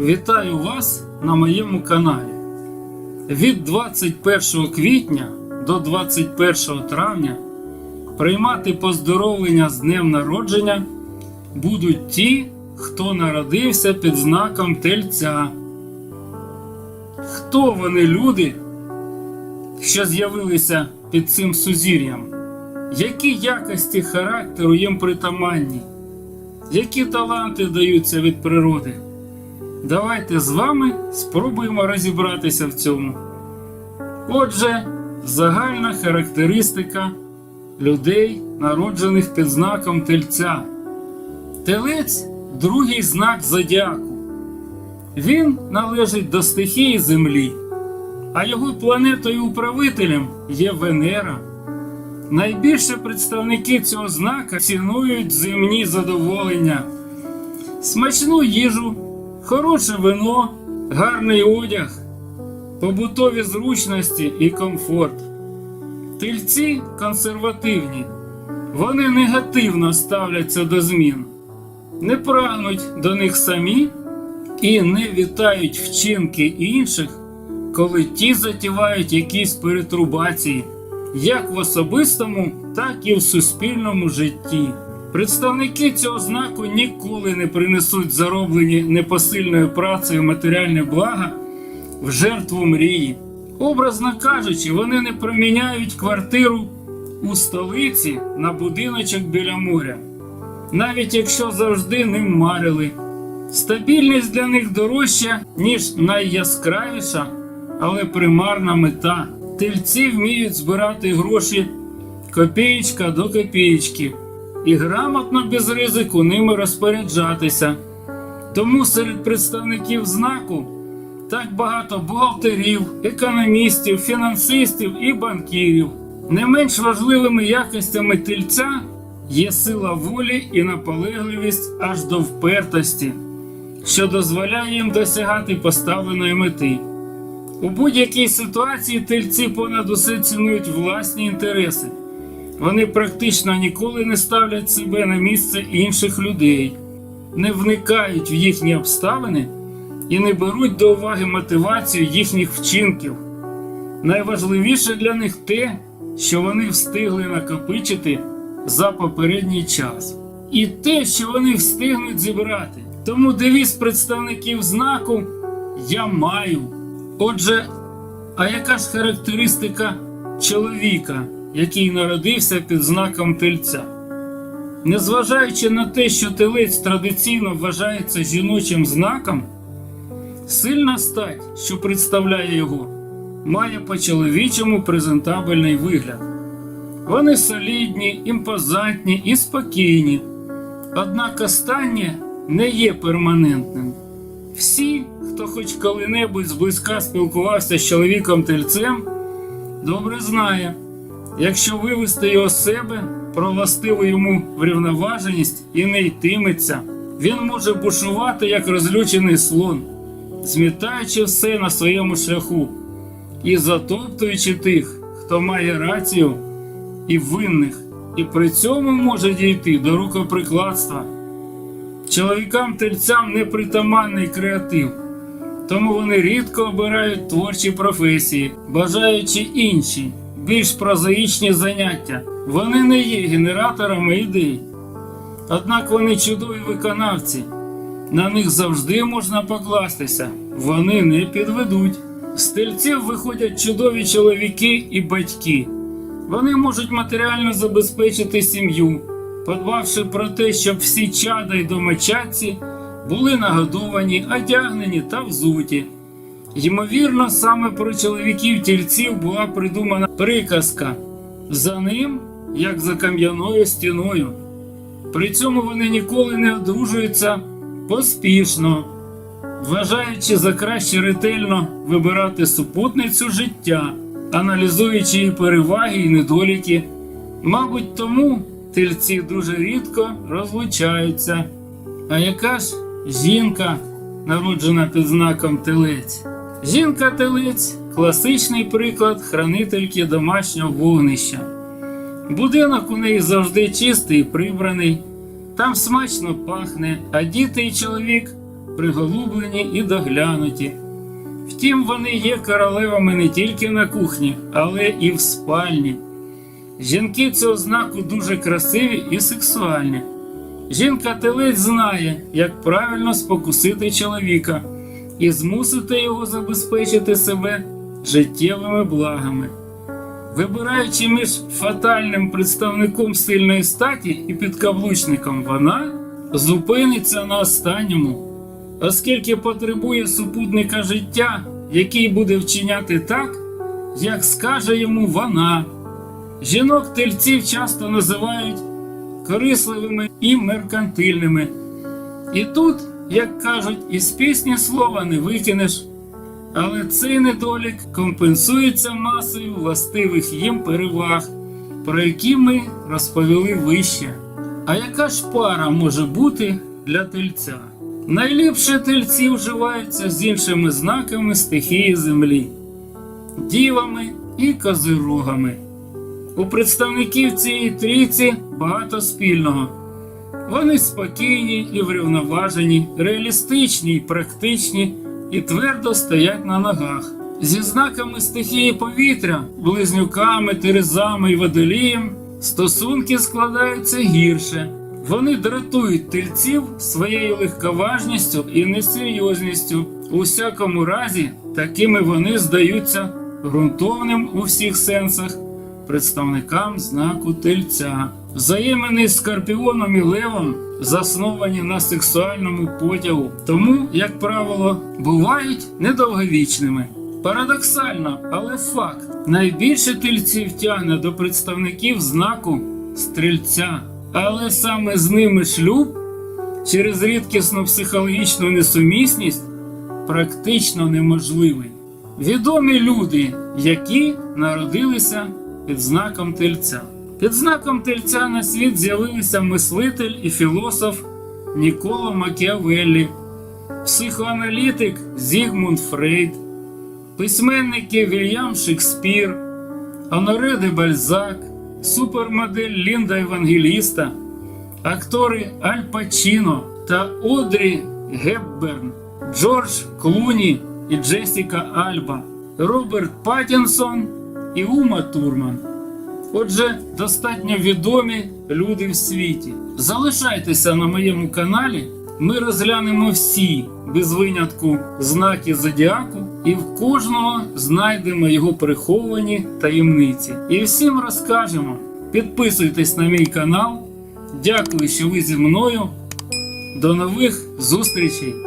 Вітаю вас на моєму каналі. Від 21 квітня до 21 травня приймати поздоровлення з днем народження будуть ті, хто народився під знаком тельця. Хто вони люди, що з'явилися під цим сузір'ям? Які якості характеру їм притаманні? Які таланти даються від природи? Давайте з вами спробуємо розібратися в цьому. Отже, загальна характеристика людей, народжених під знаком тельця. Телець другий знак зодіаку. Він належить до стихії Землі, а його планетою управителем є Венера. Найбільше представники цього знака цінують земні задоволення, смачну їжу, хороше вино, гарний одяг, побутові зручності і комфорт. Тельці консервативні, вони негативно ставляться до змін, не прагнуть до них самі і не вітають вчинки інших, коли ті затівають якісь перетрубації як в особистому, так і в суспільному житті. Представники цього знаку ніколи не принесуть зароблені непосильною працею матеріальне блага в жертву мрії. Образно кажучи, вони не проміняють квартиру у столиці на будиночок біля моря, навіть якщо завжди ним марили. Стабільність для них дорожча, ніж найяскравіша, але примарна мета. Тельці вміють збирати гроші копієчка до копієчки і грамотно без ризику ними розпоряджатися. Тому серед представників знаку так багато бухгалтерів, економістів, фінансистів і банкірів. Не менш важливими якостями тельця є сила волі і наполегливість аж до впертості, що дозволяє їм досягати поставленої мети. У будь-якій ситуації тельці понад усе цінують власні інтереси. Вони практично ніколи не ставлять себе на місце інших людей, не вникають в їхні обставини і не беруть до уваги мотивацію їхніх вчинків. Найважливіше для них те, що вони встигли накопичити за попередній час, і те, що вони встигнуть зібрати. Тому девіз представників знаку Я маю. Отже, а яка ж характеристика чоловіка, який народився під знаком тельця? Незважаючи на те, що телець традиційно вважається жіночим знаком, сильна стать, що представляє його, має по-чоловічому презентабельний вигляд. Вони солідні, імпозантні і спокійні, однак останнє не є перманентним. Всі, хто хоч коли-небудь зблизька спілкувався з чоловіком тельцем, добре знає, якщо вивести його з себе, про йому врівноваженість і не йтиметься, він може бушувати як розлючений слон, змітаючи все на своєму шляху і затоптуючи тих, хто має рацію і винних, і при цьому може дійти до рукоприкладства. Чоловікам тельцям не притаманний креатив, тому вони рідко обирають творчі професії, бажаючи інші, більш прозаїчні заняття. Вони не є генераторами ідей. Однак вони чудові виконавці, на них завжди можна покластися, вони не підведуть. З тельців виходять чудові чоловіки і батьки. Вони можуть матеріально забезпечити сім'ю подбавши про те, щоб всі чада й домочадці були нагодовані, одягнені та взуті. Ймовірно, саме про чоловіків тільців була придумана приказка за ним, як за кам'яною стіною. При цьому вони ніколи не одружуються поспішно, вважаючи за краще ретельно вибирати супутницю життя, аналізуючи її переваги і недоліки. Мабуть, тому тельці дуже рідко розлучаються. А яка ж жінка, народжена під знаком телець? Жінка-телець класичний приклад хранительки домашнього вогнища. Будинок у неї завжди чистий і прибраний, там смачно пахне, а діти і чоловік приголублені і доглянуті. Втім, вони є королевами не тільки на кухні, але і в спальні. Жінки цього знаку дуже красиві і сексуальні. Жінка телець знає, як правильно спокусити чоловіка і змусити його забезпечити себе життєвими благами. Вибираючи між фатальним представником сильної статі і підкаблучником, вона зупиниться на останньому, оскільки потребує супутника життя, який буде вчиняти так, як скаже йому вона. Жінок тельців часто називають корисливими і меркантильними. І тут, як кажуть, із пісні слова не викинеш. Але цей недолік компенсується масою властивих їм переваг, про які ми розповіли вище. А яка ж пара може бути для тельця? Найліпше тельці вживаються з іншими знаками стихії землі, дівами і козирогами. У представників цієї трійці багато спільного. Вони спокійні і врівноважені, реалістичні і практичні, і твердо стоять на ногах. Зі знаками стихії повітря, близнюками, терезами і водолієм стосунки складаються гірше. Вони дратують тельців своєю легковажністю і несерйозністю. У всякому разі, такими вони здаються ґрунтовним у всіх сенсах представникам знаку тельця. Взаємини з Скорпіоном і Левом засновані на сексуальному потягу, тому, як правило, бувають недовговічними. Парадоксально, але факт: найбільше тельців тягне до представників знаку стрільця, але саме з ними шлюб через рідкісну психологічну несумісність практично неможливий. Відомі люди, які народилися під знаком тельця. Під знаком тельця на світ з'явилися мислитель і філософ Ніколо Макіавеллі, психоаналітик Зігмунд Фрейд, письменники Вільям Шекспір, Оноре де Бальзак, супермодель Лінда Евангеліста, актори Аль Пачіно та Одрі Гепберн, Джордж Клуні і Джесіка Альба, Роберт Паттінсон і Ума Турман. Отже, достатньо відомі люди в світі. Залишайтеся на моєму каналі. Ми розглянемо всі без винятку знаки зодіаку, і в кожного знайдемо його приховані таємниці. І всім розкажемо. Підписуйтесь на мій канал. Дякую, що ви зі мною. До нових зустрічей!